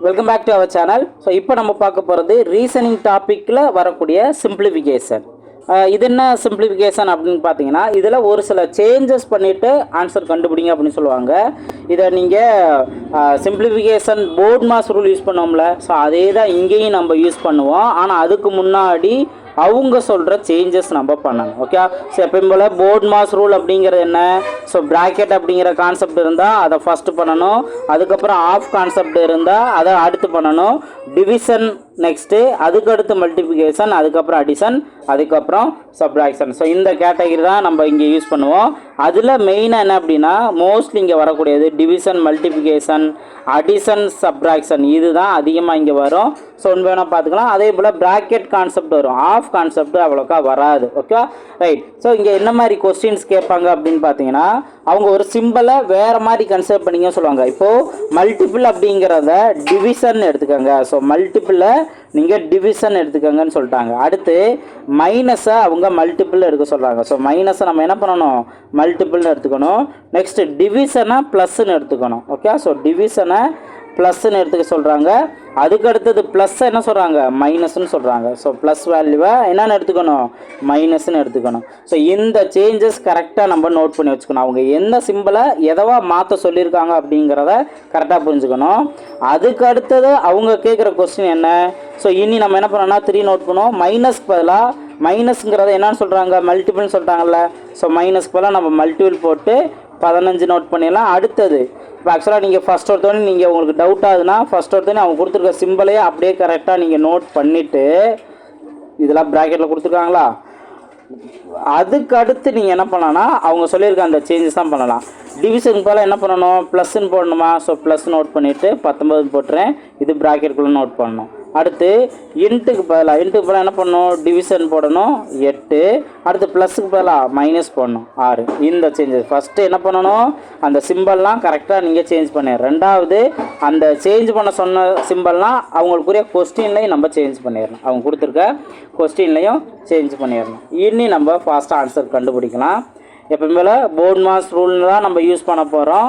Welcome back to our channel so இப்போ நம்ம பார்க்க போகிறது ரீசனிங் டாப்பிக்கில் வரக்கூடிய சிம்பிளிஃபிகேஷன் இது என்ன சிம்பிளிஃபிகேஷன் அப்படின்னு பார்த்தீங்கன்னா இதில் ஒரு சில சேஞ்சஸ் பண்ணிவிட்டு ஆன்சர் கண்டுபிடிங்க அப்படின்னு சொல்லுவாங்க. இதை நீங்கள் simplification BODMAS rule use பண்ணோம்ல ஸோ அதே தான் இங்கேயும் நம்ம யூஸ் பண்ணுவோம். ஆனால் அதுக்கு முன்னாடி அவங்க சொல்கிற சேஞ்சஸ் நம்ம பண்ணணும் ஓகே ஸோ எப்பயும் போல் போர்ட் மாஸ் ரூல் அப்படிங்கிறது என்ன? ஸோ ப்ராக்கெட் அப்படிங்கிற கான்செப்ட் இருந்தால் அதை ஃபஸ்ட்டு பண்ணணும். அதுக்கப்புறம் ஆஃப் கான்செப்ட் இருந்தால் அதை அடுத்து பண்ணணும். டிவிஷன் நெக்ஸ்ட்டு அதுக்கடுத்து மல்டிஃபிகேஷன் அதுக்கப்புறம் அடிஷன் அதுக்கப்புறம் சப்ராக்ஷன் ஸோ இந்த கேட்டகரி தான் நம்ம இங்கே யூஸ் பண்ணுவோம். அதில் மெயினாக என்ன அப்படின்னா மோஸ்ட்லி இங்கே வரக்கூடியது டிவிஷன் மல்டிஃபிகேஷன் அடிஷன் சப்ராக்ஷன் இதுதான் அதிகமாக இங்கே வரும். ஸோ ஒன்று வேணால் பார்த்துக்கலாம். அதே போல் ப்ராக்கெட் கான்செப்ட் வரும். ஆஃப் கான்செப்ட் அவ்வளோக்கா வராது. ஓகே ரைட் ஸோ இங்கே என்ன மாதிரி கொஸ்டின்ஸ் கேட்பாங்க அப்படின்னு பார்த்தீங்கன்னா அவங்க ஒரு சிம்பிளை வேறு மாதிரி கன்சிடர் பண்ணிங்க சொல்லுவாங்க. இப்போது மல்டிபிள் அப்படிங்கிறத டிவிஷன் எடுத்துக்கோங்க. ஸோ மல்டிப்பிளை நீங்கள் டிவிஷன் எடுத்துக்கோங்கன்னு சொல்லிட்டாங்க. அடுத்து மைனஸை அவங்க மல்டிபிள் எடுக்க சொல்கிறாங்க ஸோ மைனஸை நம்ம என்ன பண்ணணும்? மல்டிபிள்னு எடுத்துக்கணும். நெக்ஸ்ட்டு டிவிஷனை ப்ளஸ்ன்னு எடுத்துக்கணும். ஓகே ஸோ டிவிஷனை ப்ளஸ்ன்னு எடுத்துக்க சொல்கிறாங்க அதுக்கு அடுத்தது ப்ளஸ் என்ன சொல்கிறாங்க மைனஸ்னு சொல்கிறாங்க ஸோ ப்ளஸ் வேல்யூவை என்னென்னு எடுத்துக்கணும்? மைனஸ்ன்னு எடுத்துக்கணும். ஸோ இந்த சேஞ்சஸ் கரெக்டாக நம்ம நோட் பண்ணி வச்சுக்கணும். அவங்க எந்த சிம்பிளை எதவா மாற்ற சொல்லியிருக்காங்க அப்படிங்கிறத கரெக்டாக புரிஞ்சுக்கணும். அதுக்கு அடுத்தது அவங்க கேட்குற கொஸ்டின் என்ன? ஸோ இனி நம்ம என்ன பண்ணோம்னா த்ரீ நோட் பண்ணுவோம் மைனஸ்க்கு பதிலாக மைனஸ்ங்கிறத என்னன்னு சொல்கிறாங்க மல்டிபிள்னு சொல்கிறாங்கல்ல ஸோ மைனஸ்க்கு பதிலாக நம்ம மல்டிபிள் போட்டு பதினஞ்சு நோட் பண்ணிடலாம். அடுத்தது இப்போ ஆக்சுவலாக நீங்கள் ஃபஸ்ட் ஒருத்தோடனே நீங்கள் உங்களுக்கு டவுட் ஆகுதுன்னா ஃபஸ்ட் ஒருத்தோடனே அவங்க கொடுத்துருக்க சிம்பிளையே அப்படியே கரெக்டாக நீங்கள் நோட் பண்ணிவிட்டு இதெல்லாம் ப்ராக்கெட்டில் கொடுத்துருக்காங்களா? அதுக்கு அடுத்து நீங்கள் என்ன பண்ணலாம்னா அவங்க சொல்லியிருக்க அந்த சேஞ்சஸ் தான் பண்ணலாம். டிவிஷனுக்கு போல் என்ன பண்ணணும்? ப்ளஸ்ன்னு போடணுமா? ஸோ ப்ளஸ் நோட் பண்ணிவிட்டு பத்தொம்பது போட்டுறேன். இது ப்ராக்கெட்டுக்குள்ளே நோட் பண்ணணும். அடுத்து இன்ட்டுக்கு பதிலாக இன்ட்டுக்கு பதிலாக என்ன பண்ணணும்? டிவிஷன் போடணும் எட்டு. அடுத்து ப்ளஸுக்கு பதிலாக மைனஸ் போடணும் ஆறு. இந்த சேஞ்சஸ் ஃபஸ்ட்டு என்ன பண்ணணும்? அந்த சிம்பிள்லாம் கரெக்டாக நீங்கள் சேஞ்ச் பண்ணு ரெண்டாவது அந்த சேஞ்ச் பண்ண சொன்ன சிம்பிள்லாம் அவங்களுக்குரிய கொஸ்டின்லையும் நம்ம சேஞ்ச் பண்ணிடணும். அவங்க கொடுத்துருக்க கொஸ்டின்லையும் சேஞ்ச் பண்ணிடணும். இனி நம்ம ஃபாஸ்ட்டாக ஆன்சர் கண்டுபிடிக்கலாம். எப்பவுமே போன் மாஸ் ரூல்னு தான் நம்ம யூஸ் பண்ண போகிறோம்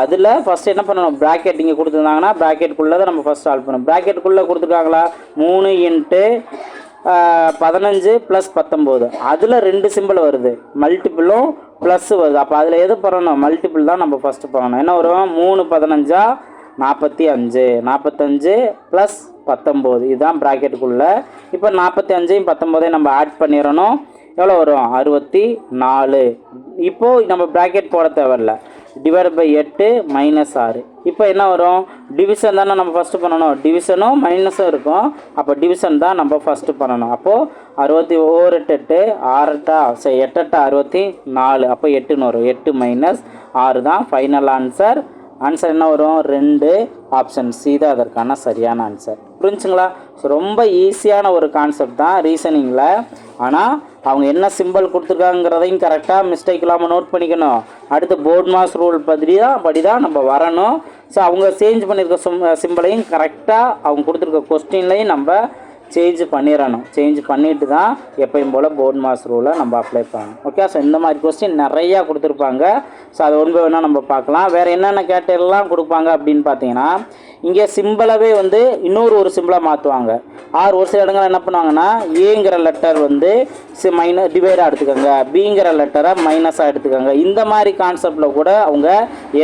அதில் ஃபஸ்ட்டு என்ன பண்ணணும்? ப்ராக்கெட் இங்கே கொடுத்துருந்தாங்கன்னா ப்ராக்கெட்டுக்குள்ளே தான் நம்ம ஃபஸ்ட் சால்வ் பண்ணணும். ப்ராக்கெட்டுக்குள்ளே கொடுத்துருக்காங்களா? மூணு இன்ட்டு பதினஞ்சு ப்ளஸ் பத்தொம்போது அதில் ரெண்டு சிம்பிள் வருது. மல்டிபிளும் ப்ளஸ் வருது. அப்போ அதில் எது பண்ணணும்? மல்டிபிள் தான் நம்ம ஃபஸ்ட்டு பண்ணணும். என்ன வரும்? மூணு பதினஞ்சா நாற்பத்தி அஞ்சு. நாற்பத்தஞ்சு ப்ளஸ் பத்தொம்போது இதுதான் ப்ராக்கெட்டுக்குள்ளே இப்போ நாற்பத்தி அஞ்சையும் பத்தொம்போதையும் நம்ம ஆட் பண்ணிடணும். எவ்வளோ வரும்? அறுபத்தி நாலு. இப்போது நம்ம ப்ராக்கெட் போட தேவையில்ல. டிவைட் பை எட்டு மைனஸ் ஆறு. இப்போ என்ன வரும்? டிவிஷன் தானே நம்ம ஃபஸ்ட்டு பண்ணணும். டிவிஷனும் மைனஸும் இருக்கும். அப்போ டிவிஷன் தான் நம்ம ஃபஸ்ட்டு பண்ணணும். அப்போது அறுபத்தி ஓர் எட்டு எட்டு ஆறு சரி எட்டு அறுபத்தி நாலு. அப்போ எட்டுன்னு வரும் எட்டு மைனஸ் ஆறு தான் ஃபைனல் ஆன்சர் ஆன்சர் என்ன வரும்? ரெண்டு. ஆப்ஷன் சி தான் அதற்கான சரியான ஆன்சர் புரிஞ்சுங்களா? ஸோ ரொம்ப ஈஸியான ஒரு கான்செப்ட் தான் ரீசனிங்கில் ஆனால் அவங்க என்ன சிம்பிள் கொடுத்துருக்காங்கிறதையும் கரெக்டாக மிஸ்டேக் இல்லாமல் நோட் பண்ணிக்கணும். அடுத்து போர்ட் மாஸ் ரூல் படி தான் படி தான் நம்ம வரணும். ஸோ அவங்க சேஞ்ச் பண்ணியிருக்க சிம் சிம்பிளையும் கரெக்டாக அவங்க கொடுத்துருக்க கொஸ்டின்லையும் நம்ம சேஞ்ச் பண்ணிடணும் சேஞ்ச் பண்ணிட்டு தான் எப்பயும் போல் போர்ட் மாஸ் ரூலை நம்ம அப்ளை பண்ணணும். ஓகே ஸோ இந்த மாதிரி கொஸ்டின் நிறையா கொடுத்துருப்பாங்க. ஸோ அது ஒன்று வேணால் நம்ம பார்க்கலாம். வேறு என்னென்ன கேட்டகரிலாம் கொடுப்பாங்க அப்படின்னு பார்த்தீங்கன்னா இங்கே சிம்பிளவே வந்து இன்னொரு ஒரு சிம்பிளாக மாற்றுவாங்க ஆறு ஒரு சில இடங்கள் என்ன பண்ணுவாங்கன்னா ஏங்கிற லெட்டர் வந்து சி மைன டிவைடாக எடுத்துக்கோங்க. பிங்கிற லெட்டரை மைனஸாக எடுத்துக்கோங்க. இந்த மாதிரி கான்செப்டில் கூட அவங்க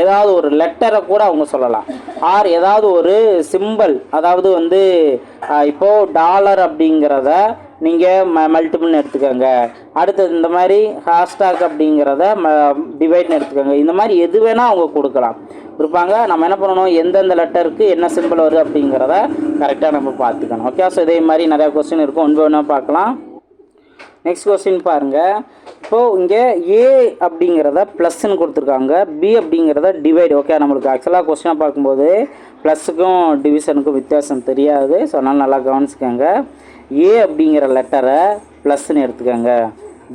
ஏதாவது ஒரு லெட்டரை கூட அவங்க சொல்லலாம். ஆர் ஏதாவது ஒரு சிம்பிள் அதாவது வந்து இப்போது டாலர் அப்படிங்கிறத நீங்கள் ம மல்டிபிள்னு எடுத்துக்கோங்க. அடுத்தது இந்த மாதிரி ஹாஸ்டாக் அப்படிங்கிறத ம டிவைட்னு எடுத்துக்கோங்க. இந்த மாதிரி எது வேணால் அவங்க கொடுக்கலாம். இருப்பாங்க நம்ம என்ன பண்ணணும்? எந்தெந்த லெட்டருக்கு என்ன சிம்பிள் வருது அப்படிங்கிறத கரெக்டாக நம்ம பார்த்துக்கணும். ஓகே ஸோ இதே மாதிரி நிறையா கொஸ்டின் இருக்கும். ஒன்று ஒன்றா பார்க்கலாம். நெக்ஸ்ட் கொஸ்டின் பாருங்கள் இப்போது இங்கே ஏ அப்படிங்கிறத ப்ளஸ்ன்னு கொடுத்துருக்காங்க. பி அப்படிங்கிறத டிவைட் ஓகே நம்மளுக்கு ஆக்சுவலாக கொஸ்டினாக பார்க்கும்போது ப்ளஸுக்கும் டிவிஷனுக்கும் வித்தியாசம் தெரியாது. ஸோ அதனால் நல்லா கவனிச்சுக்கோங்க. ஏ அப்படிங்கிற லெட்டரை ப்ளஸ்ன்னு எடுத்துக்கோங்க.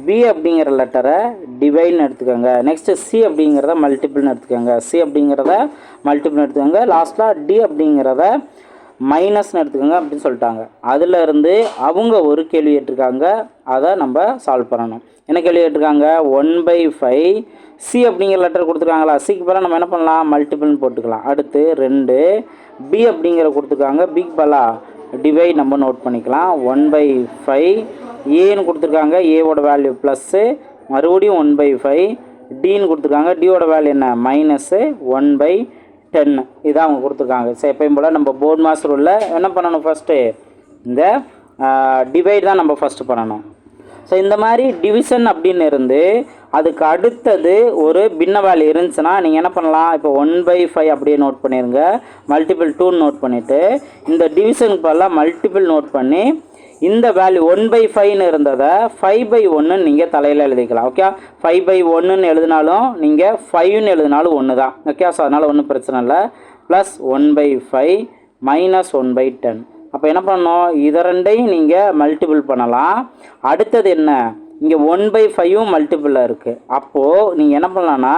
பி அப்படிங்கிற லெட்டரை டிவைன்னு எடுத்துக்கோங்க. நெக்ஸ்ட்டு சி அப்படிங்கிறத மல்டிபிள்னு எடுத்துக்கோங்க. சி அப்படிங்கிறத மல்டிபிள்னு எடுத்துக்கோங்க. லாஸ்ட்டாக டி அப்படிங்கிறத மைனஸ்னு எடுத்துக்கோங்க அப்படின்னு சொல்லிட்டாங்க. அதுல இருந்து அவங்க ஒரு கேள்வி கேட்டிருக்காங்க. அதை நம்ம சால்வ் பண்ணணும். என்ன கேள்வி கேட்டிருக்காங்க? ஒன் பை ஃபைவ் சி அப்படிங்கிற லெட்டர் கொடுத்துருக்காங்களா? சிக்கு பதிலாக நம்ம என்ன பண்ணலாம்? மல்டிபிள்னு போட்டுக்கலாம். அடுத்து ரெண்டு. பி அப்படிங்கிற கொடுத்துருக்காங்க. பிக் பலா டிவைட் நம்ம நோட் பண்ணிக்கலாம். ஒன் பை ஃபைவ் ஏன்னு கொடுத்துருக்காங்க ஏவோட வேல்யூ ப்ளஸ்ஸு மறுபடியும் ஒன் பை ஃபைவ் டின்னு கொடுத்துருக்காங்க டியோட வேல்யூ என்ன? மைனஸ்ஸு ஒன் பை டென் இதான் அவங்க கொடுத்துருக்காங்க. சரி எப்பயும் போல் நம்ம போர்ட் மாஸ்டர் உள்ள என்ன பண்ணணும் ஃபஸ்ட்டு இந்த டிவைட் தான் நம்ம ஃபஸ்ட்டு பண்ணணும். ஸோ இந்த மாதிரி டிவிஷன் அப்படின்னு இருந்து அதுக்கு அடுத்தது ஒரு பின்ன வேல்யூ இருந்துச்சுன்னா நீங்கள் என்ன பண்ணலாம்? இப்போ ஒன் பை ஃபைவ் அப்படியே நோட் பண்ணிடுங்க மல்டிபிள் டூன்னு நோட் பண்ணிவிட்டு இந்த டிவிஷனுக்கு பதிலாக மல்டிபிள் நோட் பண்ணி இந்த வேல்யூ ஒன் பை ஃபைவ்னு இருந்ததை ஃபைவ் பை ஒன்றுன்னு நீங்கள் தலையில் எழுதிக்கலாம் ஓகே ஃபைவ் பை ஒன்றுன்னு எழுதினாலும் நீங்கள் ஃபைவ்னு எழுதினாலும் ஒன்று தான் ஓகே ஸோ அதனால் ஒன்றும் பிரச்சனை இல்லை. Plus one by five minus one by ten அப்போ என்ன பண்ணணும்? இதை ரெண்டையும் நீங்கள் மல்டிபிள் பண்ணலாம். அடுத்தது என்ன? இங்கே ஒன் பை ஃபைவும் மல்டிபிளாக இருக்குது அப்போது நீங்கள் என்ன பண்ணலான்னா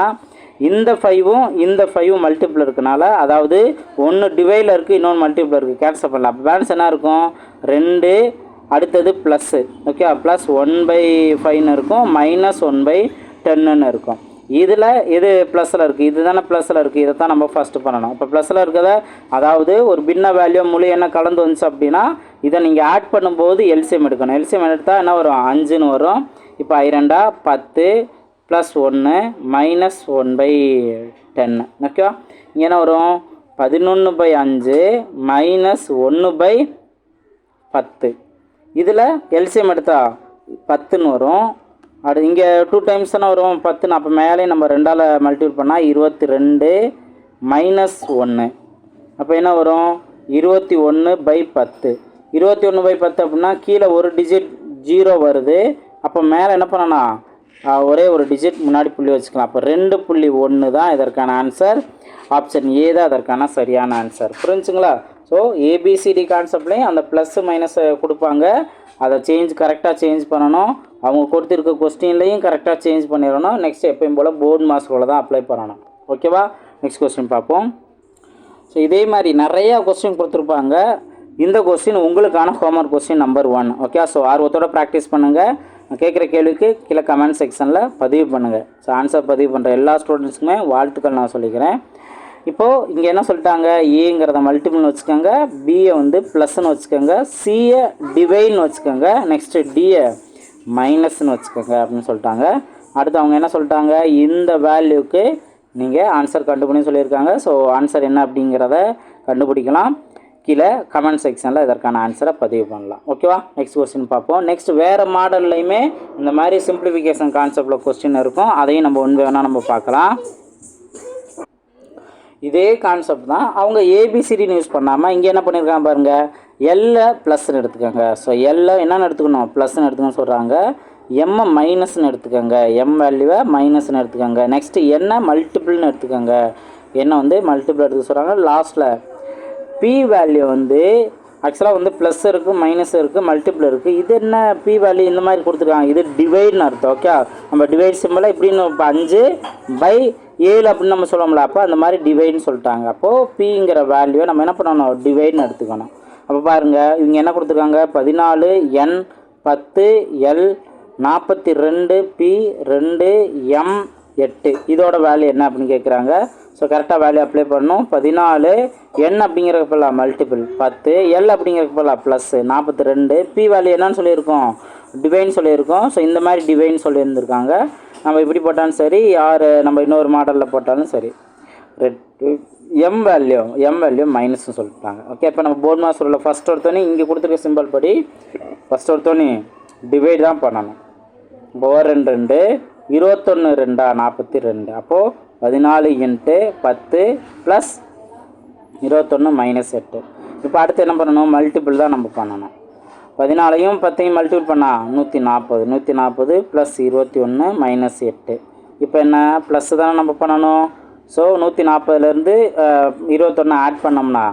இந்த ஃபைவும் இந்த ஃபைவும் மல்டிபிள் இருக்கனால அதாவது ஒன்று டிவைடில் இருக்குது இன்னொன்று மல்டிபிள் இருக்குது கேன்சல் பண்ணலாம். அப்போ பேலன்ஸ் என்ன இருக்கும்? ரெண்டு அடுத்தது plus okay plus one by ஃபைவ்னு இருக்கும். மைனஸ் ஒன் பை டென்னுன்னு இருக்கும். இதில் இது ப்ளஸில் இருக்குது இது தானே ப்ளஸில் இருக்குது இதை தான் நம்ம ஃபஸ்ட்டு பண்ணணும். இப்போ ப்ளஸில் இருக்கிறத அதாவது ஒரு பின்ன வேல்யூ முழு என்ன கலந்து வந்துச்சு அப்படின்னா இதை நீங்கள் ஆட் பண்ணும்போது எல்சியம் எடுக்கணும். எல்சிஎம் எடுத்தால் என்ன வரும்? அஞ்சுன்னு வரும். இப்போ ஐரெண்டா பத்து ப்ளஸ் ஒன்று மைனஸ் ஒன் பை டென்னு ஓகேவா இங்கே என்ன வரும்? பதினொன்று பை அஞ்சு மைனஸ் ஒன்று பை பத்து. இதில் எல்சிஎம் எடுத்தா பத்துன்னு வரும். அடு இங்கே டூ டைம்ஸ் தானே வரும். பத்துன்னு. அப்போ மேலே நம்ம ரெண்டால் மல்டிபிள் பண்ணால் இருபத்தி ரெண்டு மைனஸ் ஒன்று. அப்போ என்ன வரும்? இருபத்தி ஒன்று பை பத்து. இருபத்தி ஒன்று பை பத்து அப்படின்னா கீழே ஒரு டிஜிட் ஜீரோ வருது. அப்போ மேலே என்ன பண்ணணும் ஒரே ஒரு டிஜிட் முன்னாடி புள்ளி வச்சுக்கலாம். அப்போ ரெண்டு புள்ளி ஒன்று தான் இதற்கான ஆன்சர் ஆப்ஷன் ஏ தான் அதற்கான சரியான ஆன்சர் புரிஞ்சுங்களா? ஸோ ஏபிசிடி கான்செப்ட்லேயும் அந்த ப்ளஸ்ஸு மைனஸை கொடுப்பாங்க. அதை சேஞ்ச் கரெக்டாக சேஞ்ச் பண்ணணும். அவங்க கொடுத்துருக்க கொஸ்டின்லையும் கரெக்டாக சேஞ்ச் பண்ணிடணும். நெக்ஸ்ட் எப்பயும் போல் போர்டு மாஸ்டரோட தான் அப்ளை பண்ணணும். ஓகேவா நெக்ஸ்ட் கொஸ்டின் பார்ப்போம். ஸோ இதே மாதிரி நிறையா கொஸ்டின் கொடுத்துருப்பாங்க. இந்த கொஸ்டின் உங்களுக்கான homework question number one okay so ஆர்வத்தோட ப்ராக்டிஸ் பண்ணுங்கள் கேட்குற கேள்விக்கு கீழே கமெண்ட் செக்ஷனில் பதிவு பண்ணுங்கள் ஸோ ஆன்சர் பதிவு பண்ணுற எல்லா ஸ்டூடெண்ட்ஸுக்குமே வாழ்த்துக்கள் நான் சொல்லிக்கிறேன். இப்போது இங்கே என்ன சொல்லிட்டாங்க? ஏங்கிறத மல்டிபிள்னு வச்சுக்கோங்க. பியை வந்து ப்ளஸ்ன்னு வச்சுக்கோங்க. சியை டிவைன்னு வச்சுக்கோங்க. நெக்ஸ்ட்டு டியை மைனஸ்னு வச்சுக்கோங்க அப்படின்னு சொல்லிட்டாங்க. அடுத்து அவங்க என்ன சொல்லிட்டாங்க? இந்த வேல்யூக்கு நீங்கள் ஆன்சர் கண்டுபிடின்னு சொல்லியிருக்காங்க. ஸோ ஆன்சர் என்ன அப்படிங்கிறத கண்டுபிடிக்கலாம். கீழே கமெண்ட் செக்ஷனில் இதற்கான ஆன்சரை பதிவு பண்ணலாம். ஓகேவா நெக்ஸ்ட் கொஸ்டின் பார்ப்போம். நெக்ஸ்ட் வேறு மாடல்லையுமே இந்த மாதிரி சிம்பிளிஃபிகேஷன் கான்செப்டில் கொஸ்டின் இருக்கும். அதையும் நம்ம ஒன்று வேணால் நம்ம பார்க்கலாம். இதே கான்செப்ட் தான். அவங்க ஏபிசிடின்னு யூஸ் பண்ணாமல் இங்கே என்ன பண்ணியிருக்காங்க பாருங்கள் எல்ல ப்ளஸ்ன்னு எடுத்துக்கோங்க. ஸோ எல்ல என்னென்னு எடுத்துக்கணும்? ப்ளஸ்ன்னு எடுத்துக்கணும்னு சொல்கிறாங்க எம்மை மைனஸ்னு எடுத்துக்கோங்க. எம் வேல்யூவை மைனஸ்னு எடுத்துக்கோங்க. நெக்ஸ்ட்டு என்ன மல்டிபிள்னு எடுத்துக்கோங்க. என்ன வந்து மல்டிபிள் எடுத்துக்க சொல்கிறாங்க லாஸ்ட்டில் பி வேல்யூ வந்து ஆக்சுவலாக வந்து ப்ளஸ் இருக்குது மைனஸ் இருக்குது மல்டிபிள் இருக்குது இது என்ன பி வேல்யூ இந்த மாதிரி கொடுத்துருக்காங்க. இது டிவைட்னு அர்த்தம் ஓகே நம்ம டிவைட் சிம்பிளாக இப்படின்னு இப்போ அஞ்சு பை ஏழு அப்படின்னு நம்ம சொல்லுவோம்ல அப்போ அந்த மாதிரி டிவைட்னு சொல்லிட்டாங்க. அப்போது பிங்கிற வேல்யூவை நம்ம என்ன பண்ணணும்? டிவைட்னு எடுத்துக்கணும். அப்போ பாருங்கள் இவங்க என்ன கொடுத்துருக்காங்க? பதினாலு என் பத்து எல் நாற்பத்தி ரெண்டு பி ரெண்டு எம் எட்டு. இதோட வேல்யூ என்ன அப்படின்னு கேட்குறாங்க ஸோ கரெக்டாக வேல்யூ அப்ளை பண்ணணும். பதினாலு என் அப்படிங்கிறதுக்கு பதிலாக மல்டிபிள் பத்து எல் அப்படிங்கிறதுக்கு பதிலாக ப்ளஸ்ஸு நாற்பத்தி ரெண்டு பி வேல்யூ என்னன்னு சொல்லியிருக்கோம். டிவைன் சொல்லியிருக்கோம். ஸோ இந்த மாதிரி டிவைன் சொல்லியிருந்திருக்காங்க. நம்ம இப்படி போட்டாலும் சரி யார் நம்ம இன்னொரு மாடலில் போட்டாலும் சரி. Red M value M value மைனஸ்னு சொல்லிட்டாங்க. ஓகே இப்போ நம்ம போர்ட் மாஸ்டரில் ஃபஸ்ட் ஒருத்தோனே இங்கே கொடுத்துருக்க சிம்பிள் படி ஃபஸ்ட் ஒருத்தோனே டிவைட் தான் பண்ணணும். இப்போ ஒரு ரெண்டு ரெண்டு இருபத்தொன்று ரெண்டா நாற்பத்தி ரெண்டு. அப்போது பதினாலு இன்ட்டு பத்து ப்ளஸ் இருபத்தொன்று மைனஸ் எட்டு. இப்போ அடுத்து என்ன பண்ணணும்? மல்டிபிள் தான் நம்ம பண்ணணும். பதினாலையும் பத்தையும் மல்டிபிள் பண்ணால் நூற்றி நாற்பது நூற்றி நாற்பது ப்ளஸ் இருபத்தி ஒன்று மைனஸ் எட்டு. இப்போ என்ன? ப்ளஸ் தானே நம்ம பண்ணணும்? ஸோ நூற்றி நாற்பதுலேருந்து இருபத்தொன்று ஆட் பண்ணோம்னா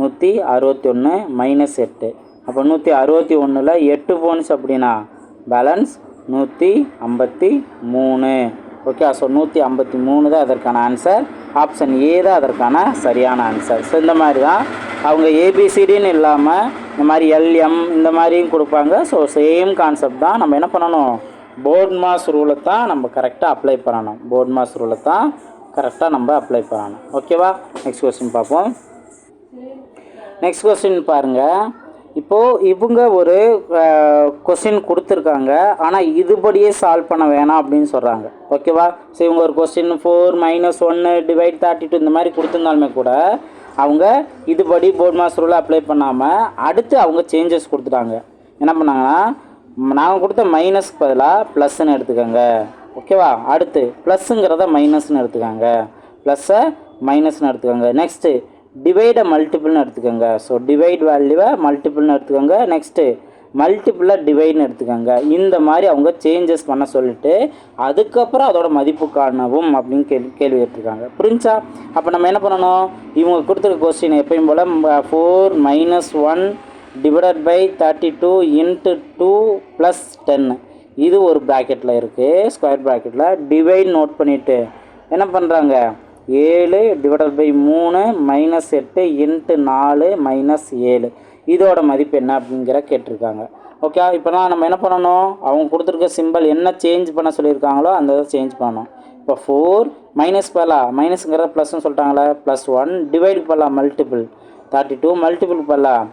நூற்றி அறுபத்தி ஒன்று மைனஸ் எட்டு. அப்போ நூற்றி அறுபத்தி ஒன்றில் எட்டு போனுச்சு அப்படின்னா பேலன்ஸ் நூற்றி ஐம்பத்தி மூணு ஓகே ஸோ நூற்றி ஐம்பத்தி மூணு தான் அதற்கான ஆன்சர் ஆப்ஷன் ஏ தான் அதற்கான சரியான ஆன்சர் ஸோ இந்த மாதிரி தான் அவங்க ஏபிசிடின்னு இல்லாமல் இந்த மாதிரி எல்எம் இந்த மாதிரியும் கொடுப்பாங்க. ஸோ சேம் கான்செப்ட் தான் நம்ம என்ன பண்ணணும்? போர்ட் மாஸ் ரூலை தான் நம்ம கரெக்டாக அப்ளை பண்ணணும். போர்ட் மாஸ் ரூலை தான் கரெக்டாக நம்ம அப்ளை பண்ணணும். ஓகேவா நெக்ஸ்ட் கொஸ்டின் பார்ப்போம். நெக்ஸ்ட் கொஸ்டின் பாருங்கள் இப்போது இவங்க ஒரு கொஸ்டின் கொடுத்துருக்காங்க. ஆனால் இதுபடியே சால்வ் பண்ண வேணாம் அப்படின்னு சொல்கிறாங்க ஓகேவா ஸோ இவங்க ஒரு கொஸ்டின் ஃபோர் மைனஸ் ஒன்று டிவைட் தேர்ட்டி டூ இந்த மாதிரி கொடுத்துருந்தாலுமே கூட அவங்க இதுபடி போர்ட் மாஸ்டர் ரூலை அப்ளை பண்ணாமல் அடுத்து அவங்க சேஞ்சஸ் கொடுத்துட்டாங்க. என்ன பண்ணாங்கன்னா நாங்கள் கொடுத்த மைனஸ்க்கு பதிலாக ப்ளஸ்ன்னு எடுத்துக்கோங்க. ஓகேவா அடுத்து ப்ளஸ்ஸுங்கிறத மைனஸ்னு எடுத்துக்கோங்க. ப்ளஸ்ஸை மைனஸ்னு எடுத்துக்கோங்க. நெக்ஸ்ட்டு டிவைடை மல்டிபிள்னு எடுத்துக்கோங்க. ஸோ டிவைட் வேல்யூவை மல்டிபிள்னு எடுத்துக்கோங்க. நெக்ஸ்ட்டு மல்டிப்புளாக டிவைட்னு எடுத்துக்கோங்க. இந்த மாதிரி அவங்க சேஞ்சஸ் பண்ண சொல்லிட்டு அதுக்கப்புறம் அதோட மதிப்பு காணவும் அப்படின்னு கேள்வி கேள்வி கேட்டிருக்காங்க. புரிஞ்சா? அப்போ நம்ம என்ன பண்ணணும்? இவங்க கொடுத்துருக்க கொஸ்டின் எப்பயும் போல் four minus one divided by thirty two into two plus டென்னு இது ஒரு ப்ராக்கெட்டில் இருக்குது ஸ்கொயர் ப்ராக்கெட்டில் டிவைட் நோட் பண்ணிவிட்டு என்ன பண்ணுறாங்க ஏழு டிவைடட் பை மூணு மைனஸ் எட்டு இன்ட்டு நாலு மைனஸ் ஏழு. இதோட மதிப்பு என்ன அப்படிங்கிற கேட்டிருக்காங்க. ஓகே இப்போனா நம்ம என்ன பண்ணணும்? அவங்க கொடுத்துருக்க சிம்பிள் என்ன சேஞ்ச் பண்ண சொல்லியிருக்காங்களோ அந்த இதை சேஞ்ச் பண்ணணும். இப்போ ஃபோர் மைனஸ் பண்ணலாம் மைனஸுங்கிறத ப்ளஸ்னு சொல்லிட்டாங்களே ப்ளஸ் ஒன் டிவைட் பண்ணலாம் மல்டிபிள் தேர்ட்டி டூ மல்டிபிள் பண்ணலாம்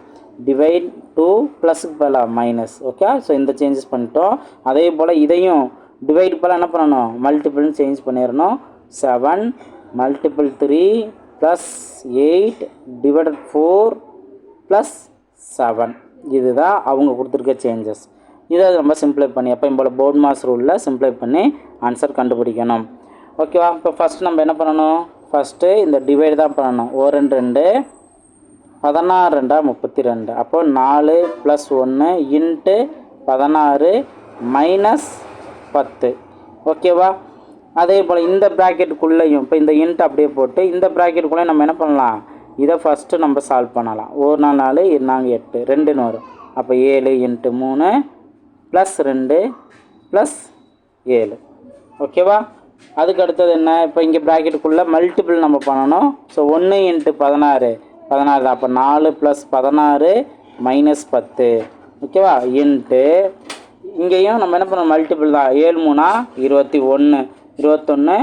டிவைட் டூ ப்ளஸுக்கு பண்ணலாம் மைனஸ் ஓகே ஸோ இந்த சேஞ்சஸ் பண்ணிட்டோம். அதே போல் இதையும் டிவைட் பண்ணலாம் என்ன பண்ணணும்? மல்டிபிள்னு சேஞ்ச் பண்ணிடணும். Seven multiple three plus eight divided four plus seven இதுதான் அவங்க கொடுத்துருக்க சேஞ்சஸ் இதை நம்ம சிம்ப்ளை பண்ணி எப்பயும் போல் போர்ட் மாஸ் ரூலில் சிம்ப்ளை பண்ணி ஆன்சர் கண்டுபிடிக்கணும். ஓகேவா இப்போ ஃபஸ்ட் நம்ம என்ன பண்ணணும்? ஃபஸ்ட்டு இந்த டிவைடு தான் பண்ணணும். ஓ ரெண்டு ரெண்டு. பதினாறு ரெண்டா? முப்பத்தி ரெண்டு அப்போ நாலு ப்ளஸ் ஒன்று இன்ட்டு பதினாறு மைனஸ் பத்து. ஓகேவா அதே போல் இந்த ப்ராக்கெட்டுக்குள்ளேயும் இப்போ இந்த இன்ட் அப்படியே போட்டு இந்த ப்ராக்கெட்டுக்குள்ளேயும் நம்ம என்ன பண்ணலாம்? இதை ஃபஸ்ட்டு நம்ம சால்வ் பண்ணலாம். ஒரு நாள் நாலு நாங்கள் எட்டு. ரெண்டுன்னு வரும். அப்போ ஏழு இன்ட்டு மூணு ப்ளஸ் ரெண்டு ப்ளஸ் ஏழு. ஓகேவா? அதுக்கு அடுத்தது என்ன? இப்போ இங்கே ப்ராக்கெட்டுக்குள்ளே மல்டிபிள் நம்ம பண்ணணும். ஸோ ஒன்று இன்ட்டு பதினாறு. பதினாறு தான் அப்போ நாலு ப்ளஸ் பதினாறு மைனஸ் பத்து. ஓகேவா? இன்ட்டு இங்கேயும் நம்ம என்ன பண்ணணும்? மல்டிபிள் தான். ஏழு மூணா இருபத்தி ஒன்று இருபத்தொன்று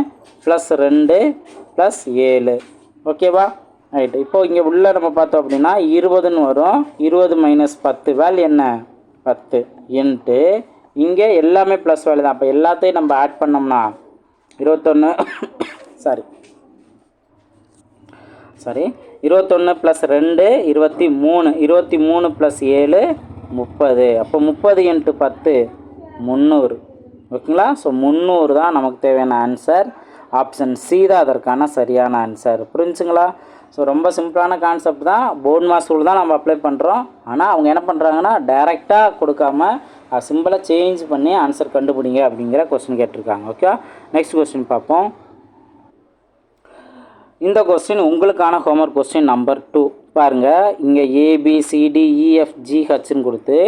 ப்ளஸ் ரெண்டு ப்ளஸ் ஏழு. ஓகேவா? ரைட்டு இப்போது இங்கே உள்ளே நம்ம பார்த்தோம் அப்படின்னா இருபதுன்னு வரும். இருபது மைனஸ் பத்து. வேல்யூ என்ன? பத்து. இன்ட்டு இங்கே எல்லாமே ப்ளஸ் வேல்யூ தான். அப்போ எல்லாத்தையும் நம்ம ஆட் பண்ணோம்னா இருபத்தொன்று சாரி சாரி இருபத்தொன்று ப்ளஸ் ரெண்டு இருபத்தி மூணு. இருபத்தி மூணு ப்ளஸ் ஏழு முப்பது. அப்போ முப்பது இன்ட்டு பத்து முந்நூறு. ஓகேங்களா? ஸோ முந்நூறு தான் நமக்கு தேவையான ஆன்சர் ஆப்ஷன் சி தான் அதற்கான சரியான ஆன்சர் புரிஞ்சுங்களா? ஸோ ரொம்ப சிம்பிளான கான்செப்ட் தான். போர்ட் மாஸ்டூல் தான் நம்ம அப்ளை பண்ணுறோம் ஆனால் அவங்க என்ன பண்ணுறாங்கன்னா டைரெக்டாக கொடுக்காம சிம்பிளை சேஞ்ச் பண்ணி ஆன்சர் கண்டுபிடிங்க அப்படிங்கிற கொஸ்டின் கேட்டிருக்காங்க. ஓகே நெக்ஸ்ட் கொஸ்டின் பார்ப்போம். இந்த கொஸ்டின் உங்களுக்கான ஹோம்ஒர்க் கொஸ்டின் நம்பர் டூ பாருங்கள் இங்கே ஏபிசிடிஇஎஃப்ஜிஹெச்னு கொடுத்து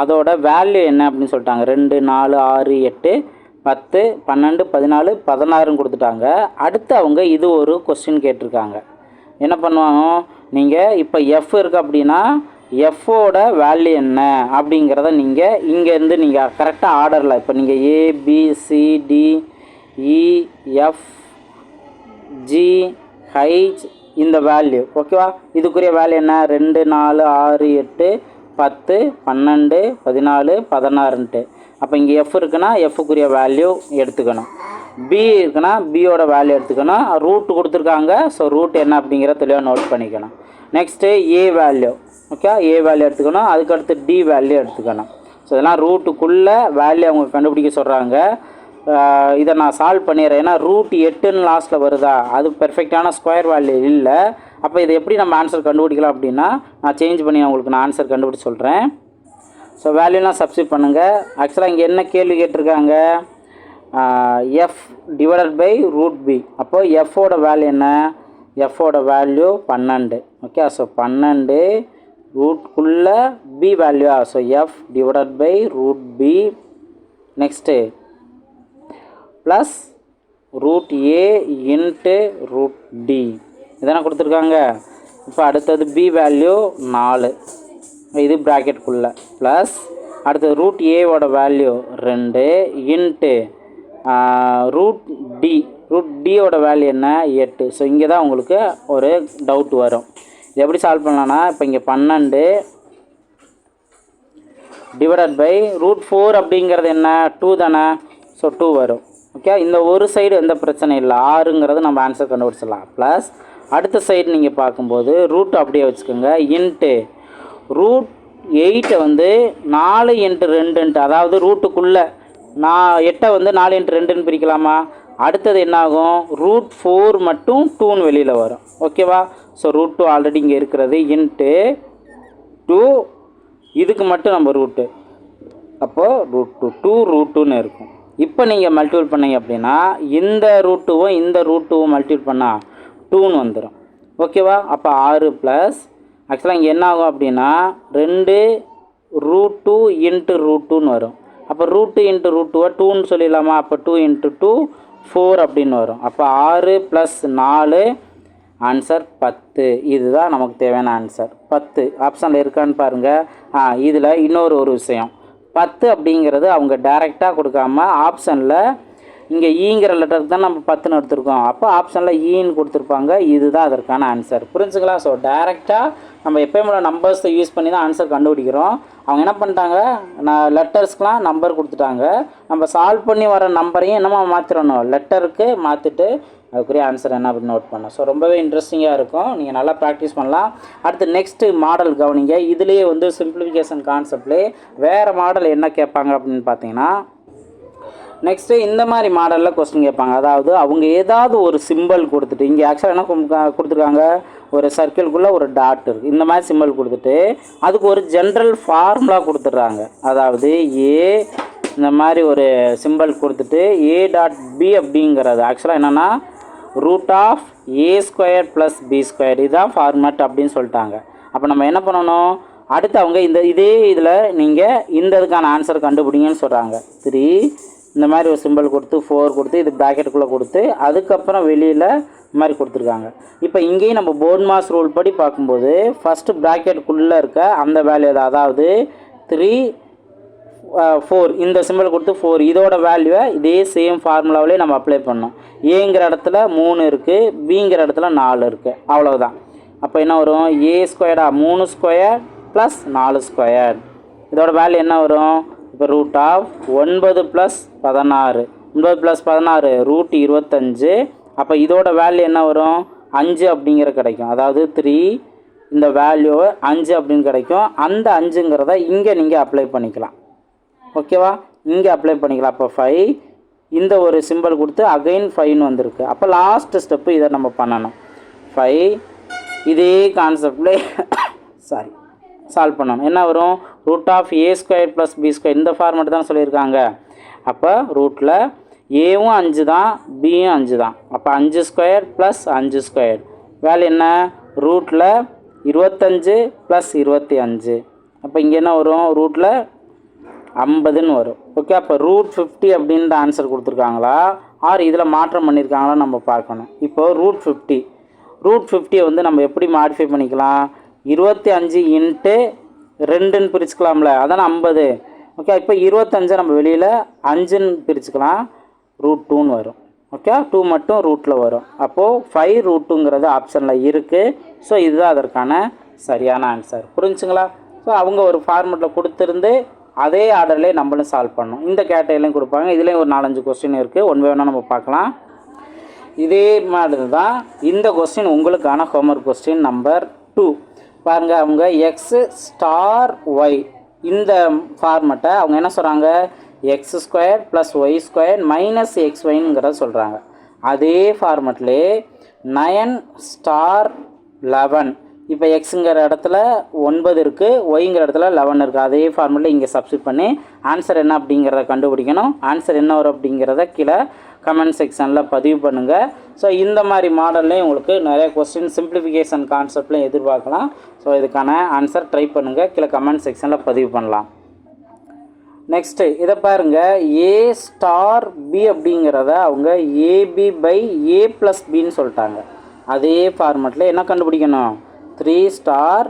அதோட வேல்யூ என்ன அப்படின்னு சொல்லிட்டாங்க. ரெண்டு நாலு ஆறு எட்டு பத்து பன்னெண்டு பதினாலு பதினாறுன்னு கொடுத்துட்டாங்க. அடுத்து அவங்க இது ஒரு கொஸ்டின் கேட்டிருக்காங்க. என்ன பண்ணுவாங்க? நீங்கள் இப்போ எஃப் இருக்குது அப்படின்னா எஃப்போட வேல்யூ என்ன? அப்படிங்கிறத நீங்கள் இங்கேருந்து நீங்கள் கரெக்டாக ஆர்டரில் இப்போ நீங்கள் A B C D E F G H e, இந்த வேல்யூ ஓகேவா இதுக்குரிய வேல்யூ என்ன? ரெண்டு நாலு ஆறு எட்டு பத்து பன்னெண்டு பதினாலு பதினாறுன்ட்டு. அப்போ இங்கே எஃப் இருக்குன்னா எஃப்க்குரிய வேல்யூ எடுத்துக்கணும். பி இருக்குன்னா பியோட வேல்யூ எடுத்துக்கணும். ரூட் கொடுத்துருக்காங்க. ஸோ ரூட் என்ன அப்படிங்கிற தெளிவாக நோட் பண்ணிக்கணும். Next A value okay A value எடுத்துக்கணும். அதுக்கடுத்து டி வேல்யூ எடுத்துக்கணும். ஸோ இதெல்லாம் ரூட்டுக்குள்ளே வேல்யூ அவங்க கண்டுபிடிக்க சொல்கிறாங்க இதை நான் சால்வ் பண்ணிடுறேன். ஏன்னா ரூட் எட்டுன்னு லாஸ்ட்டில் வருதா? அது பெர்ஃபெக்டான ஸ்கொயர் வேல்யூ இல்லை. அப்போ இதை எப்படி நம்ம ஆன்சர் கண்டுபிடிக்கலாம் அப்படின்னா நான் சேஞ்ச் பண்ணி உங்களுக்கு நான் ஆன்சர் கண்டுபிடிச்சி சொல்கிறேன் ஸோ வேல்யூலாம் சப்ஸ்டியூட் பண்ணுங்கள் ஆக்சுவலாக இங்கே என்ன கேள்வி கேட்டிருக்காங்க? F divided by root B அப்போது எஃப்போட வேல்யூ என்ன? எஃப்போட வேல்யூ பன்னெண்டு. ஓகே ஸோ பன்னெண்டு ரூட்குள்ளே B value so F divided by root B next plus root A into root D இதெல்லாம் கொடுத்துருக்காங்க. இப்போ அடுத்தது பி வேல்யூ நாலு. இது ப்ராக்கெட்டுக்குள்ளே ப்ளஸ் அடுத்தது ரூட் ஏவோட வேல்யூ ரெண்டு இன்ட்டு ரூட் டி ரூட் டியோட வேல்யூ என்ன? எட்டு. ஸோ இங்கே தான் உங்களுக்கு ஒரு டவுட் வரும். இது எப்படி சால்வ் பண்ணலான்னா இப்போ இங்கே பன்னெண்டு டிவைடட் பை ரூட் ஃபோர் அப்படிங்கிறது என்ன? டூ தானே? ஸோ டூ வரும். ஓகே இந்த ஒரு சைடு எந்த பிரச்சனையும் இல்லை. ஆறுங்கிறது நம்ம ஆன்சர் கண்டுபிடிச்சிடலாம். ப்ளஸ் அடுத்த சைடு நீங்கள் பார்க்கும்போது ரூட் அப்படியே வச்சுக்கோங்க. இன்ட்டு ரூட் எயிட்டை வந்து நாலு இன்ட்டு ரெண்டுன்ட்டு அதாவது ரூட்டுக்குள்ளே நான் எட்டை வந்து நாலு இன்ட்டு ரெண்டுன்னு பிரிக்கலாமா? அடுத்தது என்னாகும்? ரூட் ஃபோர் மட்டும் டூன்னு வெளியில் வரும். ஓகேவா ஸோ ரூட் டூ ஆல்ரெடி இங்கே இருக்கிறது இன்ட்டு டூ இதுக்கு மட்டும் நம்ம ரூட்டு அப்போது ரூட் டூ டூ ரூட் டூன்னு இருக்கும். இப்போ நீங்கள் மல்டிபிள் பண்ணீங்க அப்படின்னா இந்த ரூட்டுவும் இந்த ரூட்டுவும் மல்டிபிள் பண்ணால் டூன்னு வந்துடும் ஓகேவா அப்போ ஆறு ப்ளஸ் ஆக்சுவலாக இங்கே என்ன ஆகும் அப்படின்னா ரெண்டு ரூட் டூ இன்ட்டு ரூட் டூன்னு வரும். அப்போ ரூட் டூ இன்ட்டு ரூட் டூவை டூன்னு சொல்லிடலாமா? அப்போ டூ இன்ட்டு டூ ஃபோர் அப்படின்னு வரும். அப்போ ஆறு ப்ளஸ் நாலு ஆன்சர் பத்து. இதுதான் நமக்கு தேவையான ஆன்சர் பத்து. ஆப்ஷனில் இருக்கான்னு பாருங்கள் ஆ இதில் இன்னொரு ஒரு விஷயம். பத்து அப்படிங்கிறது அவங்க டைரெக்டாக கொடுக்காம ஆப்ஷனில் இங்கே ஈங்கிற e லெட்டருக்கு தான் நம்ம பத்துன்னு எடுத்திருக்கோம். அப்போ ஆப்ஷனில் ஈன்னு e கொடுத்துருப்பாங்க. இதுதான் அதற்கான ஆன்சர் புரிஞ்சுங்களா? ஸோ டைரெக்டாக நம்ம எப்பயும் போல நம்பர்ஸை யூஸ் பண்ணி தான் ஆன்சர் கண்டுபிடிக்கிறோம். அவங்க என்ன பண்ணிட்டாங்க? நான் லெட்டர்ஸ்க்கெலாம் நம்பர் கொடுத்துட்டாங்க. நம்ம சால்வ் பண்ணி வர நம்பரையும் என்னமா மாற்றிடணும் லெட்டருக்கு மாற்றிட்டு அதுக்குரிய ஆன்சர் என்ன அப்படின்னு நோட் பண்ணோம் ஸோ ரொம்பவே இன்ட்ரெஸ்டிங்காக இருக்கும். நீங்கள் நல்லா ப்ராக்டிஸ் பண்ணலாம். அடுத்து நெக்ஸ்ட்டு மாடல் கவனிங்க. இதுலேயே வந்து சிம்பிளிஃபிகேஷன் கான்செப்ட்லேயே வேறு மாடல் என்ன கேட்பாங்க அப்படின்னு பார்த்தீங்கன்னா நெக்ஸ்ட்டு இந்த மாதிரி மாடலில் கொஸ்டின் கேட்பாங்க. அதாவது அவங்க ஏதாவது ஒரு சிம்பிள் கொடுத்துட்டு இங்கே ஆக்சுவலாக என்ன கொடுத்துருக்காங்க? ஒரு சர்க்கிள்குள்ளே ஒரு டாட் இருக்குது இந்த மாதிரி சிம்பிள் கொடுத்துட்டு அதுக்கு ஒரு ஜென்ரல் ஃபார்முலா கொடுத்துட்றாங்க. அதாவது ஏ இந்த மாதிரி ஒரு சிம்பிள் கொடுத்துட்டு ஏ டாட் பி அப்படிங்கிறது. ஆக்சுவலாக என்னென்னா root of A square plus B square இதுதான் ஃபார்மேட் அப்படின்னு சொல்லிட்டாங்க. அப்போ நம்ம என்ன பண்ணணும்? அடுத்து அவங்க இந்த இதே இதில் நீங்கள் இந்த இதுக்கான ஆன்சர் கண்டுபிடிங்கன்னு சொல்கிறாங்க த்ரீ இந்த மாதிரி ஒரு சிம்பிள் கொடுத்து ஃபோர் கொடுத்து இது ப்ராக்கெட்டுக்குள்ளே கொடுத்து அதுக்கப்புறம் வெளியில் இந்த மாதிரி கொடுத்துருக்காங்க. இப்போ இங்கேயும் நம்ம போர்ட் மாஸ் ரூல் படி பார்க்கும்போது ஃபஸ்ட்டு ப்ராக்கெட்டுக்குள்ளே இருக்க அந்த வேல்யூ அதாவது த்ரீ ஃபோர் இந்த சிம்பிள் கொடுத்து ஃபோர் இதோட வேல்யூவை இதே சேம் ஃபார்முலாவிலே நம்ம அப்ளை பண்ணோம் ஏங்கிற இடத்துல மூணு இருக்குது பிங்கிற இடத்துல நாலு இருக்குது அவ்வளோதான் அப்போ என்ன வரும்? ஏ ஸ்கொயர்டா மூணு ஸ்கொயர் ப்ளஸ் நாலு ஸ்கொயர் இதோட வேல்யூ என்ன வரும்? இப்போ ரூட் ஆஃப் ஒன்பது ப்ளஸ் பதினாறு. ஒன்பது ப்ளஸ் பதினாறு ரூட் இருபத்தஞ்சு. அப்போ இதோட வேல்யூ என்ன வரும்? அஞ்சு அப்படிங்கிற கிடைக்கும். அதாவது த்ரீ இந்த வேல்யூவை அஞ்சு அப்படின்னு கிடைக்கும். அந்த அஞ்சுங்கிறத இங்கே நீங்கள் அப்ளை பண்ணிக்கலாம். ஓகேவா இங்கே அப்ளை பண்ணிக்கலாம். அப்போ ஃபைவ் இந்த ஒரு சிம்பிள் கொடுத்து அகைன் ஃபைவ்னு வந்திருக்கு. அப்போ லாஸ்ட் ஸ்டெப்பு இதை நம்ம பண்ணணும். ஃபைவ் இதே கான்செப்டில் சாரி சால்வ் பண்ணணும். என்ன வரும்? Root of A square plus B square இந்த ஃபார்மேட் தான் சொல்லியிருக்காங்க. அப்போ ரூட்டில் ஏவும் அஞ்சு தான் பியும் அஞ்சு தான். அப்போ அஞ்சு ஸ்கொயர் ப்ளஸ் அஞ்சு ஸ்கொயர் வேலை என்ன? ரூட்டில் இருபத்தஞ்சு ப்ளஸ் இருபத்தி அஞ்சு. அப்போ இங்கே என்ன வரும்? ரூட்டில் ஐம்பதுன்னு வரும். ஓகே அப்போ ரூட் ஃபிஃப்டி அப்படின்ற ஆன்சர் கொடுத்துருக்காங்களா? ஆர் இதில் மாற்றம் பண்ணியிருக்காங்களா நம்ம பார்க்கணும். இப்போ ரூட் ஃபிஃப்டி ரூட் ஃபிஃப்டியை வந்து நம்ம எப்படி மாடிஃபை பண்ணிக்கலாம்? இருபத்தி அஞ்சு இன்ட்டு ரெண்டுன்னு பிரிச்சுக்கலாம்ல. அதானே ஐம்பது. ஓகே இப்போ இருபத்தஞ்சை நம்ம வெளியில் அஞ்சுன்னு பிரிச்சுக்கலாம். ரூட் டூன்னு வரும். ஓகே டூ மட்டும் ரூட்டில் வரும். அப்போது ஃபைவ் ரூட்டுங்கிறது ஆப்ஷனில் இருக்குது ஸோ இதுதான் அதற்கான சரியான ஆன்சர் புரிஞ்சுங்களா? ஸோ அவங்க ஒரு ஃபார்மெட்டில் கொடுத்துருந்து அதே ஆர்டர்லேயே நம்மளும் சால்வ் பண்ணணும். இந்த கேட்டகரிலையும் கொடுப்பாங்க. இதுலேயும் ஒரு நாலஞ்சு கொஸ்டின் இருக்குது ஒன் வேணால் நம்ம பார்க்கலாம். இதே மாதிரி தான் இந்த கொஸ்டின் உங்களுக்கான ஹோம்ஒர்க் கொஸ்டின் நம்பர் டூ பாருங்கள் அவங்க எக்ஸ் ஸ்டார் ஒய் இந்த ஃபார்மெட்டை அவங்க என்ன சொல்கிறாங்க X square plus Y square minus X ஒய்ங்கிறத சொல்கிறாங்க அதே ஃபார்மெட்லேயே நயன் ஸ்டார் லெவன் இப்போ எக்ஸுங்கிற இடத்துல ஒன்பது இருக்குது ஒய்ங்கிற இடத்துல லெவன் இருக்குது அதே ஃபார்முலா இங்கே சப்ஸ்டிட் பண்ணி ஆன்சர் என்ன அப்படிங்கிறத கண்டுபிடிக்கணும். ஆன்சர் என்ன வரும் அப்படிங்கிறத கீழே கமெண்ட் செக்ஷனில் பதிவு பண்ணுங்கள் ஸோ இந்த மாதிரி மாடல்லையும் உங்களுக்கு நிறைய கொஸ்டின் சிம்பிளிஃபிகேஷன் கான்செப்ட்லையும் எதிர்பார்க்கலாம். ஸோ இதுக்கான ஆன்சர் ட்ரை பண்ணுங்கள் கீழே கமெண்ட் செக்ஷனில் பதிவு பண்ணலாம். நெக்ஸ்ட்டு இதை பாருங்கள் ஏ ஸ்டார் பி அப்படிங்கிறத அவங்க ஏபி பை ஏ ப்ளஸ் பின்னு சொல்லிட்டாங்க. அதே ஃபார்மெட்டில் என்ன கண்டுபிடிக்கணும்? Three star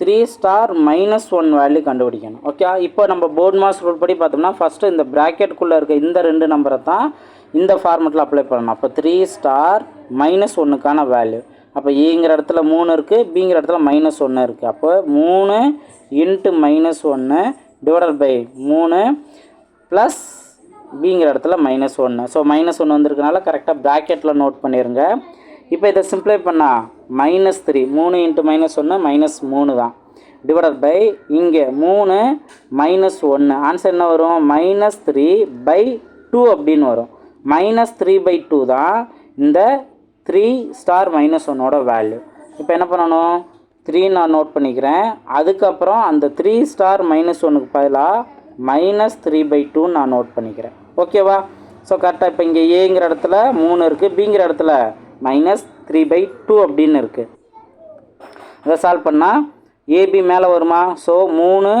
three star minus one value கண்டுபிடிக்கணும். ஓகே இப்போ நம்ம போர்ட் மாஸ் ரூல் படி பார்த்தோம்னா ஃபஸ்ட்டு இந்த ப்ராக்கெட்டுக்குள்ளே இருக்க இந்த ரெண்டு நம்பரை தான் இந்த ஃபார்மெட்டில் அப்ளை பண்ணணும். அப்போ த்ரீ ஸ்டார் மைனஸ் ஒன்றுக்கான வேல்யூ அப்போ ஏங்கிற இடத்துல மூணு இருக்குது பிங்கிற இடத்துல மைனஸ் ஒன்று இருக்குது அப்போ மூணு இன்ட்டு மைனஸ் ஒன்று டிவைடட் பை மூணு ப்ளஸ் பிங்கிற இடத்துல மைனஸ் ஒன்று ஸோ மைனஸ் ஒன்று வந்திருக்கனால கரெக்டாக ப்ராக்கெட்டில் நோட் பண்ணிடுங்க இப்போ இதை சிம்ப்ளை பண்ணால் மைனஸ் த்ரீ மூணு இன்ட்டு மைனஸ் ஒன்று மைனஸ் மூணு தான். டிவைடட் பை இங்கே மூணு மைனஸ் ஒன்று ஆன்சர் என்ன வரும்? மைனஸ் த்ரீ பை டூ அப்படின்னு வரும். மைனஸ் த்ரீ பை டூ தான் இந்த த்ரீ ஸ்டார் மைனஸ் ஒன்னோட வேல்யூ இப்போ என்ன பண்ணணும்? த்ரீ நான் நோட் பண்ணிக்கிறேன். அதுக்கப்புறம் அந்த த்ரீ ஸ்டார் மைனஸ் ஒன்றுக்கு பதிலாக மைனஸ் த்ரீ பை டூ நான் நோட் பண்ணிக்கிறேன். ஓகேவா ஸோ கரெக்டாக இப்போ இங்கே ஏங்கிற இடத்துல மூணு இருக்குது பிங்கிற இடத்துல மைனஸ் த்ரீ பை டூ அப்படின்னு இருக்குது அதை சால்வ் பண்ணால் ஏபி மேலே வருமா? ஸோ மூணு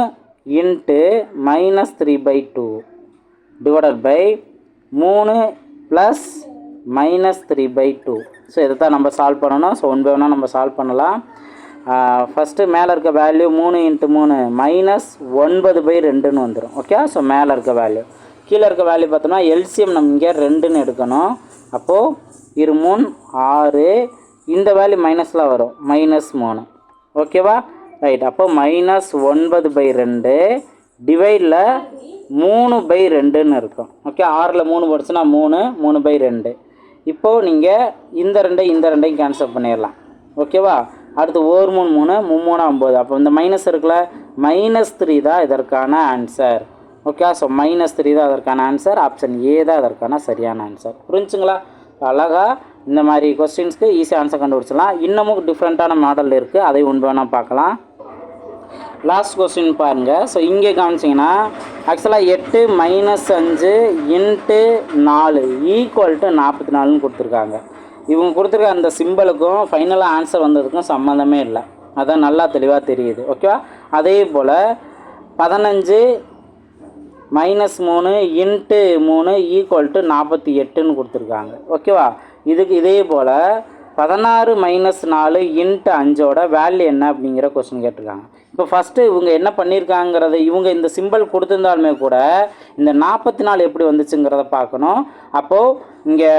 into minus three by two divided by மூணு plus minus three by two so இதை தான் நம்ம சால்வ் பண்ணணும். ஸோ ஒன் பை ஒன்னாக நம்ம சால்வ் பண்ணலாம். ஃபஸ்ட்டு மேலே இருக்க வேல்யூ மூணு இன்ட்டு மூணு மைனஸ் ஒன்பது பை ரெண்டுன்னு வந்துடும் ஓகே ஸோ மேலே இருக்க வேல்யூ கீழே இருக்க வேல்யூ பார்த்தோம்னா எல்சிஎம் நம்ம இங்கே ரெண்டுன்னு எடுக்கணும். அப்போது இரு மூணு ஆறு இந்த வேல்யூ மைனஸில் வரும். மைனஸ் மூணு. ஓகேவா ரைட் அப்போ மைனஸ் ஒன்பது பை ரெண்டு டிவைடில் மூணு பை ரெண்டுன்னு இருக்கும். ஓகே ஆறில் மூணு போடுச்சுன்னா மூணு மூணு பை ரெண்டு. இப்போது நீங்கள் இந்த ரெண்டை இந்த ரெண்டையும் கேன்சல் பண்ணிடலாம். ஓகேவா அடுத்து ஒரு மூணு மூணு மும்மூணு ஐம்பது. அப்போ இந்த மைனஸ் இருக்குல்ல? மைனஸ் த்ரீ தான் இதற்கான answer okay so minus three தான் அதற்கான ஆன்சர் ஆப்ஷன் ஏ தான் அதற்கான சரியான ஆன்சர் புரிஞ்சுங்களா? அழகாக இந்த மாதிரி கொஸ்டின்ஸ்க்கு ஈஸியாக ஆன்சர் கண்டுபிடிச்சலாம் இன்னமும் டிஃப்ரெண்ட்டான மாடல் இருக்குது அதை உண்டு வேணால் பார்க்கலாம். லாஸ்ட் கொஸ்டின் பாருங்கள் ஸோ இங்கே காமிச்சிங்கன்னா ஆக்சுவலாக எட்டு மைனஸ் அஞ்சு இன்ட்டு நாலு ஈக்குவல் டு நாற்பத்தி நாலுன்னு கொடுத்துருக்காங்க. இவங்க கொடுத்துருக்க அந்த சிம்பிளுக்கும் ஃபைனலாக ஆன்சர் வந்ததுக்கும் சம்மந்தமே இல்லை. அதான் நல்லா தெளிவாக தெரியுது. ஓகேவா அதே போல் பதினஞ்சு மைனஸ் மூணு இன்ட்டு மூணு ஈக்குவல் டு நாற்பத்தி எட்டுன்னு கொடுத்துருக்காங்க. ஓகேவா இதுக்கு இதே போல் பதினாறு மைனஸ் நாலு இன்ட்டு அஞ்சோட வேல்யூ என்ன அப்படிங்கிற கொஸ்டின் கேட்டிருக்காங்க. இப்போ ஃபஸ்ட்டு இவங்க என்ன பண்ணியிருக்காங்கிறத இவங்க இந்த சிம்பிள் கொடுத்துருந்தாலுமே கூட இந்த நாற்பத்தி நாலு எப்படி வந்துச்சுங்கிறத பார்க்கணும். அப்போது இங்கே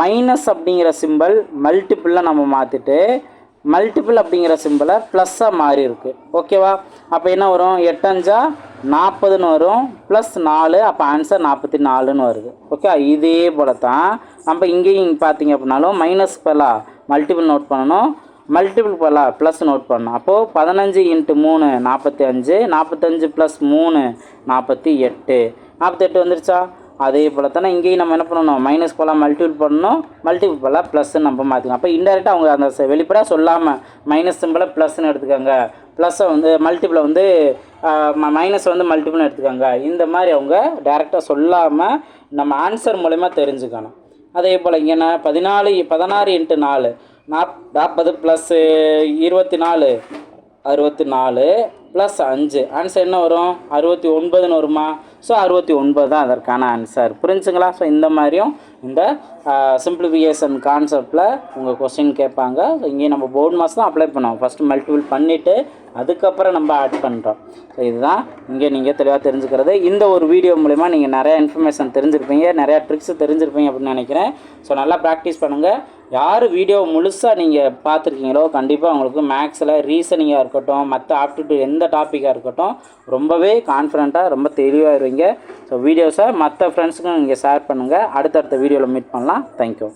மைனஸ் அப்படிங்கிற சிம்பிள் மல்டிப்புளில் நம்ம மாற்றிட்டு மல்டிபிள் அப்படிங்கிற சிம்பிளை ப்ளஸ்ஸாக மாறி இருக்குது ஓகேவா அப்போ என்ன வரும்? எட்டஞ்சா நாற்பதுன்னு வரும். ப்ளஸ் நாலு அப்போ ஆன்சர் நாற்பத்தி நாலுன்னு வருது ஓகே இதே போல தான் நம்ம இங்கேயும் பார்த்தீங்க அப்படின்னாலும் மைனஸ் பலா. மல்டிபிள் நோட் பண்ணணும். மல்டிபிள் பலா ப்ளஸ் நோட் பண்ணணும். அப்போது பதினஞ்சு இன்ட்டு மூணு நாற்பத்தி அஞ்சு நாற்பத்தஞ்சு ப்ளஸ் மூணு நாற்பத்தி எட்டு. நாற்பத்தெட்டு வந்துருச்சா? அதே போல் தானே இங்கேயும் நம்ம என்ன பண்ணணும்? மைனஸ் போலாம் மல்டிபிள் பண்ணணும். மல்டிபிள் போல ப்ளஸ்ன்னு நம்ம மாற்றிக்கலாம் அப்போ இன்டெரக்டாக அவங்க அந்த வெளிப்படையாக சொல்லாமல் மைனஸ் சிம்பிளை ப்ளஸ்ன்னு எடுத்துக்கோங்க. ப்ளஸ்ஸை வந்து மல்டிபிளை வந்து மைனஸ் வந்து மல்டிபிள்னு எடுத்துக்கோங்க. இந்த மாதிரி அவங்க டேரெக்டாக சொல்லாமல் நம்ம ஆன்சர் மூலயமா தெரிஞ்சுக்கணும். அதே போல் இங்கே என்ன? பதினாலு பதினாறு இன்ட்டு நாலு. நாப் நாற்பது ப்ளஸ்ஸு இருபத்தி நாலு அறுபத்தி நாலு ப்ளஸ் அஞ்சு. ஆன்சர் என்ன வரும்? அறுபத்தி ஒன்பதுன்னு வருமா? ஸோ அறுபத்தி ஒன்பது தான் அதற்கான ஆன்சர் புரிஞ்சுங்களா? ஸோ இந்த மாதிரியும் இந்த சிம்பிளிஃபிகேஷன் கான்செப்டில் உங்கள் கொஸ்டின் கேட்பாங்க. ஸோ இங்கே நம்ம போர்டு மாஸ் தான் அப்ளை பண்ணோம் ஃபஸ்ட்டு மல்டிபிள் பண்ணிவிட்டு அதுக்கப்புறம் நம்ம ஆட் பண்ணுறோம் ஸோ இதுதான் இங்கே நீங்கள் தெளிவாக தெரிஞ்சுக்கிறது. இந்த ஒரு வீடியோ மூலிமா நீங்கள் நிறையா இன்ஃபர்மேஷன் தெரிஞ்சிருப்பீங்க. நிறையா ட்ரிக்ஸ் தெரிஞ்சிருப்பீங்க அப்படின்னு நினைக்கிறேன். ஸோ நல்லா ப்ராக்டிஸ் பண்ணுங்கள் யார் வீடியோ முழுசாக நீங்கள் பார்த்துருக்கீங்களோ கண்டிப்பாக உங்களுக்கு மேக்ஸில் ரீசனிங்காக இருக்கட்டும் மற்ற ஆப்டிடியூட் எந்த டாப்பிக்காக இருக்கட்டும் ரொம்பவே கான்ஃபிடண்ட்டாக ரொம்ப தெளிவாக இருவீங்க. ஸோ வீடியோஸை மற்ற ஃப்ரெண்ட்ஸுக்கும் நீங்கள் ஷேர் பண்ணுங்கள் அடுத்தடுத்த வீடியோவில் மீட் பண்ணலாம். தேங்க்யூ